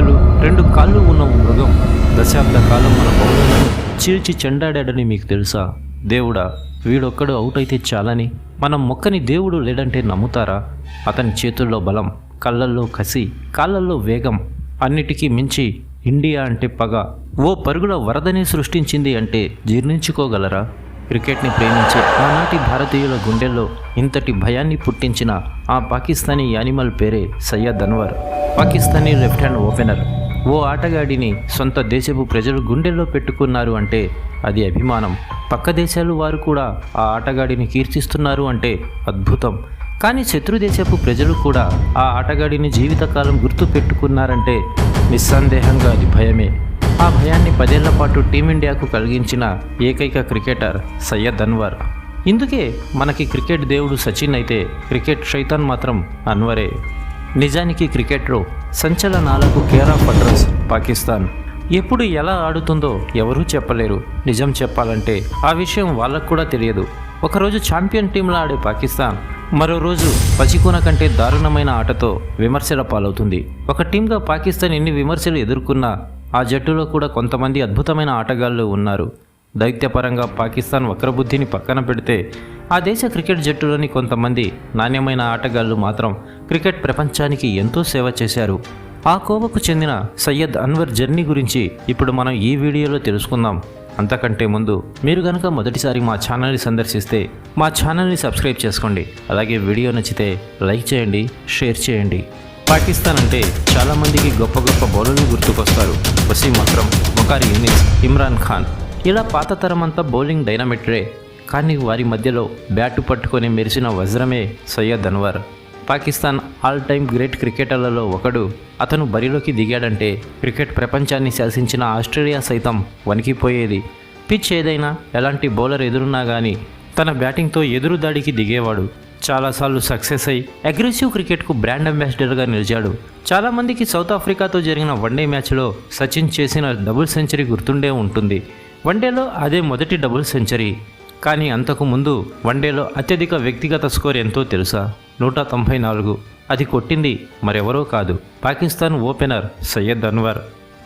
చేతులు రెండు కాళ్ళు ఉన్న ఓ మృగం. దశాబ్ద కాలం మన పౌరులను చీల్చి చెండాడాడని మీకు తెలుసా? దేవుడా వీడొక్కడు అవుట్ అయితే చాలని? మనం మొక్కని దేవుడు లేడంటే నమ్ముతారా? అతని చేతుల్లో బలం కళ్ళల్లో కసి కాళ్ళల్లో వేగం అన్నిటికీ మించి ఇండియా అంటే పగ. ఓ పరుగుల వరదని సృష్టించింది అంటే జీర్ణించుకోగలరా? క్రికెట్ని ప్రేమించే ఆనాటి భారతీయుల గుండెల్లో ఇంతటి భయాన్ని పుట్టించిన ఆ పాకిస్తానీ యానిమల్ పేరే Saeed Anwar Pakistani left hand opener. ఓ ఆటగాడిని సొంత దేశపు ప్రజలు గుండెల్లో పెట్టుకున్నారు అంటే అది అభిమానం. పక్క దేశాలు వారు కూడా ఆ ఆటగాడిని కీర్తిస్తున్నారు అంటే అద్భుతం. కానీ శత్రు దేశపు ప్రజలు కూడా ఆ ఆటగాడిని జీవితకాలం గుర్తు పెట్టుకున్నారంటే నిస్సందేహంగా అది భయమే. ఆ భయాన్ని పదేళ్ళ పాటు టీమిండియాకు కలిగించిన ఏకైక క్రికెటర్ సయ్యద్ అన్వర్. ఇందుకే మనకి క్రికెట్ దేవుడు సచిన్ అయితే క్రికెట్ శైతాన్ మాత్రం అన్వరే. నిజానికి క్రికెట్లో సంచలనాలకు కేరాఫ్ అడ్రస్ పాకిస్తాన్. ఎప్పుడు ఎలా ఆడుతుందో ఎవరూ చెప్పలేరు. నిజం చెప్పాలంటే ఆ విషయం వాళ్ళకు కూడా తెలియదు. ఒకరోజు ఛాంపియన్ టీంలో ఆడే పాకిస్తాన్ మరో రోజు పచికూన కంటే దారుణమైన ఆటతో విమర్శల పాలవుతుంది. ఒక టీంగా పాకిస్తాన్ ఎన్ని విమర్శలు ఎదుర్కొన్నా ఆ జట్టులో కూడా కొంతమంది అద్భుతమైన ఆటగాళ్ళు ఉన్నారు. దైత్యపరంగా పాకిస్తాన్ వక్రబుద్ధిని పక్కన పెడితే ఆ దేశ క్రికెట్ జట్టులోని కొంతమంది నాణ్యమైన ఆటగాళ్ళు మాత్రం క్రికెట్ ప్రపంచానికి ఎంతో సేవ చేశారు. ఆ కోవకు చెందిన సయ్యద్ అన్వర్ జర్నీ గురించి ఇప్పుడు మనం ఈ వీడియోలో తెలుసుకుందాం. అంతకంటే ముందు మీరు కనుక మొదటిసారి మా ఛానల్ని సందర్శిస్తే మా ఛానల్ని సబ్స్క్రైబ్ చేసుకోండి. అలాగే వీడియో నచ్చితే లైక్ చేయండి షేర్ చేయండి. పాకిస్తాన్ అంటే చాలామందికి గొప్ప గొప్ప బౌలర్లు గుర్తుకొస్తారు. వసీం అక్రమ్ మొకారి యూనిస్ ఇమ్రాన్ ఖాన్. ఇలా పాత తరం అంతా బౌలింగ్ డైనమిట్రే కానీ వారి మధ్యలో బ్యాటు పట్టుకొని మెరిసిన వజ్రమే Saeed Anwar. Pakistan all time great క్రికెటర్లలో ఒకడు. అతను బరిలోకి దిగాడంటే క్రికెట్ ప్రపంచాన్ని శాసించిన ఆస్ట్రేలియా సైతం వణికిపోయేది. పిచ్ ఏదైనా ఎలాంటి బౌలర్ ఎదురున్నా కానీ తన బ్యాటింగ్తో ఎదురు దాడికి దిగేవాడు. చాలాసార్లు సక్సెస్ అయి అగ్రెసివ్ క్రికెట్కు బ్రాండ్ అంబాసిడర్గా నిలిచాడు. చాలామందికి సౌత్ ఆఫ్రికాతో జరిగిన వన్డే మ్యాచ్లో సచిన్ చేసిన డబుల్ సెంచరీ గుర్తుండే ఉంటుంది. వన్డేలో అదే మొదటి డబుల్ సెంచరీ. కానీ అంతకు ముందు వన్డేలో అత్యధిక వ్యక్తిగత స్కోర్ ఎంతో తెలుసా? నూట తొంభై నాలుగు. అది కొట్టింది మరెవరో కాదు. పాకిస్తాన్ ఓపెనర్ సయ్యద్ అన్వర్.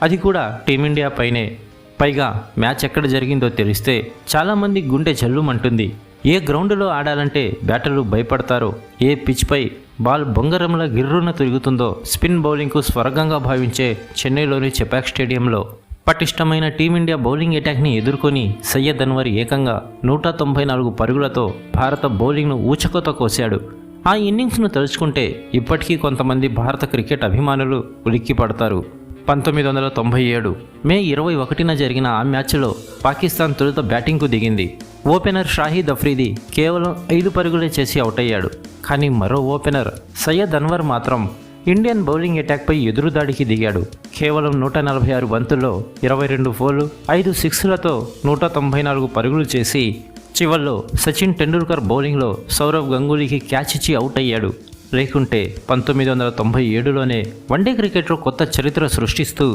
అది కూడా టీమిండియా పైనే. పైగా మ్యాచ్ ఎక్కడ జరిగిందో తెలిస్తే చాలామంది గుండె జల్లుమంటుంది. ఏ గ్రౌండ్లో ఆడాలంటే బ్యాటర్లు భయపడతారో ఏ పిచ్పై బాల్ బొంగరంలా గిర్రున తిరుగుతుందో స్పిన్ బౌలింగ్కు స్వర్గంగా భావించే చెన్నైలోని చెపాక్ స్టేడియంలో. పటిష్టమైన టీమిండియా బౌలింగ్ అటాక్ని ఎదుర్కొని సయ్యద్ అన్వర్ ఏకంగా నూట తొంభై నాలుగు పరుగులతో భారత బౌలింగ్ను ఊచకోత కోశాడు ఆ ఇన్నింగ్స్ను తలుచుకుంటే ఇప్పటికీ కొంతమంది భారత క్రికెట్ అభిమానులు ఉలిక్కిపడతారు పంతొమ్మిది వందల తొంభై ఏడు మే ఇరవై ఒకటిన జరిగిన ఆ మ్యాచ్లో పాకిస్తాన్ తొలుత బ్యాటింగ్కు దిగింది. ఓపెనర్ షాహీద్ అఫ్రీది కేవలం ఐదు పరుగులే చేసి అవుట్ అయ్యాడు కానీ మరో ఓపెనర్ సయ్యద్ అన్వర్ మాత్రం ఇండియన్ బౌలింగ్ అటాక్పై ఎదురుదాడికి దిగాడు. కేవలం నూట నలభై ఆరు బంతుల్లో ఇరవై రెండు ఫోర్లు ఐదు సిక్స్లతో నూట తొంభై నాలుగు పరుగులు చేసి చివర్లో సచిన్ టెండూల్కర్ బౌలింగ్లో సౌరవ్ గంగూలీకి క్యాచ్ ఇచ్చి అవుట్ అయ్యాడు. లేకుంటే పంతొమ్మిది వందల తొంభై ఏడులోనే వన్డే క్రికెట్లో కొత్త చరిత్ర సృష్టిస్తూ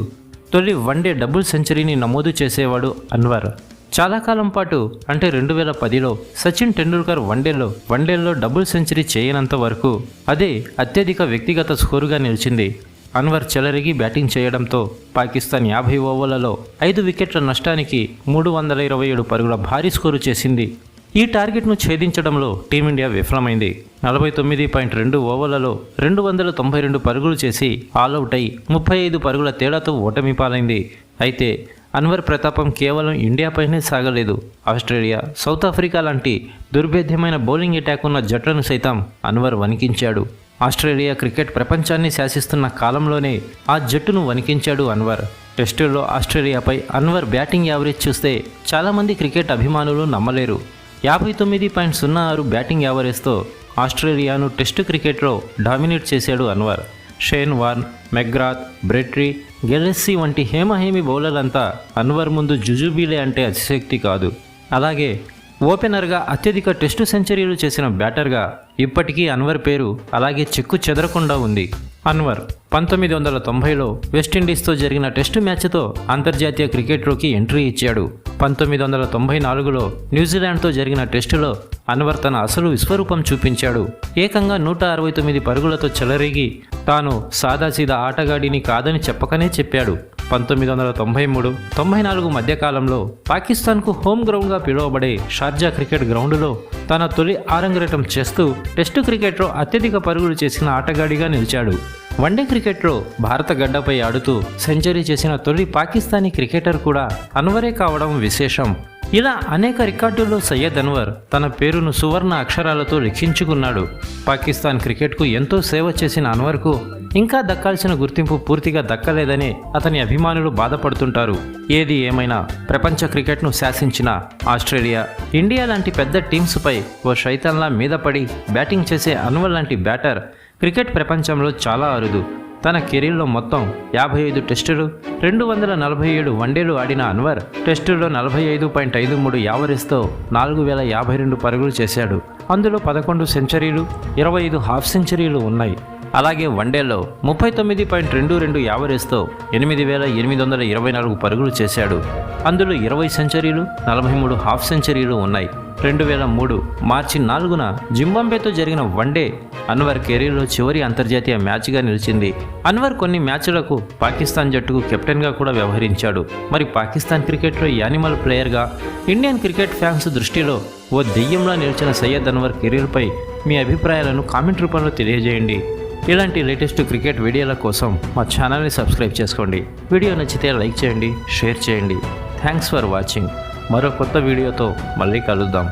తొలి వన్డే డబుల్ సెంచరీని నమోదు చేసేవాడు అన్వర్. చాలా కాలం పాటు అంటే రెండు వేల పదిలో సచిన్ టెండూల్కర్ వన్డేలో వన్డేల్లో డబుల్ సెంచరీ చేయనంత వరకు అదే అత్యధిక వ్యక్తిగత స్కోరుగా నిలిచింది. అన్వర్ చెలరిగి బ్యాటింగ్ చేయడంతో పాకిస్తాన్ యాభై ఓవర్లలో ఐదు వికెట్ల నష్టానికి మూడు వందల ఇరవై ఏడు పరుగుల భారీ స్కోరు చేసింది. ఈ టార్గెట్ను ఛేదించడంలో టీమిండియా విఫలమైంది. నలభై తొమ్మిది పాయింట్ రెండు ఓవర్లలో రెండు వందల తొంభై రెండు పరుగులు చేసి ఆల్అవుట్ అయి ముప్పై ఐదు పరుగుల తేడాతో ఓటమి పాలైంది. అయితే అన్వర్ ప్రతాపం కేవలం ఇండియాపైనే సాగలేదు. ఆస్ట్రేలియా సౌత్ ఆఫ్రికా లాంటి దుర్భేద్యమైన బౌలింగ్ అటాక్ ఉన్న జట్లను సైతం అన్వర్ వణికించాడు. ఆస్ట్రేలియా క్రికెట్ ప్రపంచాన్ని శాసిస్తున్న కాలంలోనే ఆ జట్టును వణికించాడు అన్వర్. టెస్టుల్లో ఆస్ట్రేలియాపై అన్వర్ బ్యాటింగ్ యావరేజ్ చూస్తే చాలామంది క్రికెట్ అభిమానులు నమ్మలేరు. యాభై తొమ్మిది పాయింట్ సున్నా ఆరు బ్యాటింగ్ యావరేజ్తో ఆస్ట్రేలియాను టెస్టు క్రికెట్లో డామినేట్ చేశాడు Anwar. Shane Warne McGrath Brett Lee Gillespie వంటి హేమహేమి బౌలర్లంతా అన్వర్ ముందు జుజుబీలే అంటే అతిశక్తి కాదు. అలాగే ఓపెనర్గా అత్యధిక టెస్టు సెంచరీలు చేసిన బ్యాటర్గా ఇప్పటికీ అన్వర్ పేరు అలాగే చెక్కు చెదరకుండా ఉంది. అన్వర్ పంతొమ్మిది వందల తొంభైలో వెస్టిండీస్తో జరిగిన టెస్టు మ్యాచ్తో అంతర్జాతీయ క్రికెట్లోకి ఎంట్రీ ఇచ్చాడు. పంతొమ్మిది వందల తొంభై నాలుగులో న్యూజిలాండ్తో జరిగిన టెస్టులో అన్వర్ తన అసలు విశ్వరూపం చూపించాడు. ఏకంగా నూట అరవై తొమ్మిది పరుగులతో చెలరేగి తాను సాదాసీదా ఆటగాడిని కాదని చెప్పకనే చెప్పాడు. పంతొమ్మిది వందల తొంభై మూడు తొంభై నాలుగు మధ్యకాలంలో పాకిస్తాన్కు హోమ్ గ్రౌండ్గా పిలువబడే షార్జా క్రికెట్ గ్రౌండ్లో తన తొలి ఆరంగరటం చేస్తూ టెస్టు క్రికెట్లో అత్యధిక పరుగులు చేసిన ఆటగాడిగా నిలిచాడు. వన్డే క్రికెట్లో భారత గడ్డపై ఆడుతూ సెంచరీ చేసిన తొలి పాకిస్తానీ క్రికెటర్ కూడా అన్వరే కావడం విశేషం. ఇలా అనేక రికార్డుల్లో సయ్యద్ అన్వర్ తన పేరును సువర్ణ అక్షరాలతో లిఖించుకున్నాడు. పాకిస్తాన్ క్రికెట్కు ఎంతో సేవ చేసిన అన్వర్కు ఇంకా దక్కాల్సిన గుర్తింపు పూర్తిగా దక్కలేదని అతని అభిమానులు బాధపడుతుంటారు. ఏది ఏమైనా ప్రపంచ క్రికెట్ను శాసించిన ఆస్ట్రేలియా ఇండియా లాంటి పెద్ద టీమ్స్పై ఓ శైతంలా మీద పడి బ్యాటింగ్ చేసే అన్వర్ లాంటి బ్యాటర్ క్రికెట్ ప్రపంచంలో చాలా అరుదు. తన కెరీర్లో మొత్తం యాభై ఐదు టెస్టులు రెండు వందల నలభై ఏడు వన్డేలు ఆడిన అన్వర్ టెస్టుల్లో నలభై ఐదు పాయింట్ ఐదు మూడు యావరేజ్తో నాలుగు వేల యాభై రెండు పరుగులు చేశాడు. అందులో పదకొండు సెంచరీలు ఇరవై ఐదు హాఫ్ సెంచరీలు ఉన్నాయి. అలాగే వన్డేలో ముప్పై తొమ్మిది పాయింట్ రెండు రెండు యావరేజ్తో ఎనిమిది వేల ఎనిమిది వందల ఇరవై నాలుగు పరుగులు చేశాడు. అందులో ఇరవై సెంచరీలు నలభై మూడు హాఫ్ సెంచరీలు ఉన్నాయి. రెండు వేల మూడు మార్చి నాలుగున జింబాంబేతో జరిగిన వన్డే అన్వర్ కెరీర్లో చివరి అంతర్జాతీయ మ్యాచ్గా నిలిచింది. అన్వర్ కొన్ని మ్యాచ్లకు పాకిస్తాన్ జట్టుకు కెప్టెన్గా కూడా వ్యవహరించాడు. మరి పాకిస్తాన్ క్రికెట్లో యానిమల్ ప్లేయర్గా ఇండియన్ క్రికెట్ ఫ్యాన్స్ దృష్టిలో ఓ దెయ్యంలా నిలిచిన సయ్యద్ అన్వర్ కెరీర్పై మీ అభిప్రాయాలను కామెంట్ రూపంలో తెలియజేయండి. ఇలాంటి లేటెస్ట్ క్రికెట్ వీడియోల కోసం మా ఛానల్ని సబ్స్క్రైబ్ చేసుకోండి. వీడియో నచ్చితే లైక్ చేయండి షేర్ చేయండి. థ్యాంక్స్ ఫర్ వాచింగ్ మరో కొత్త వీడియోతో మళ్ళీ కలుద్దాం.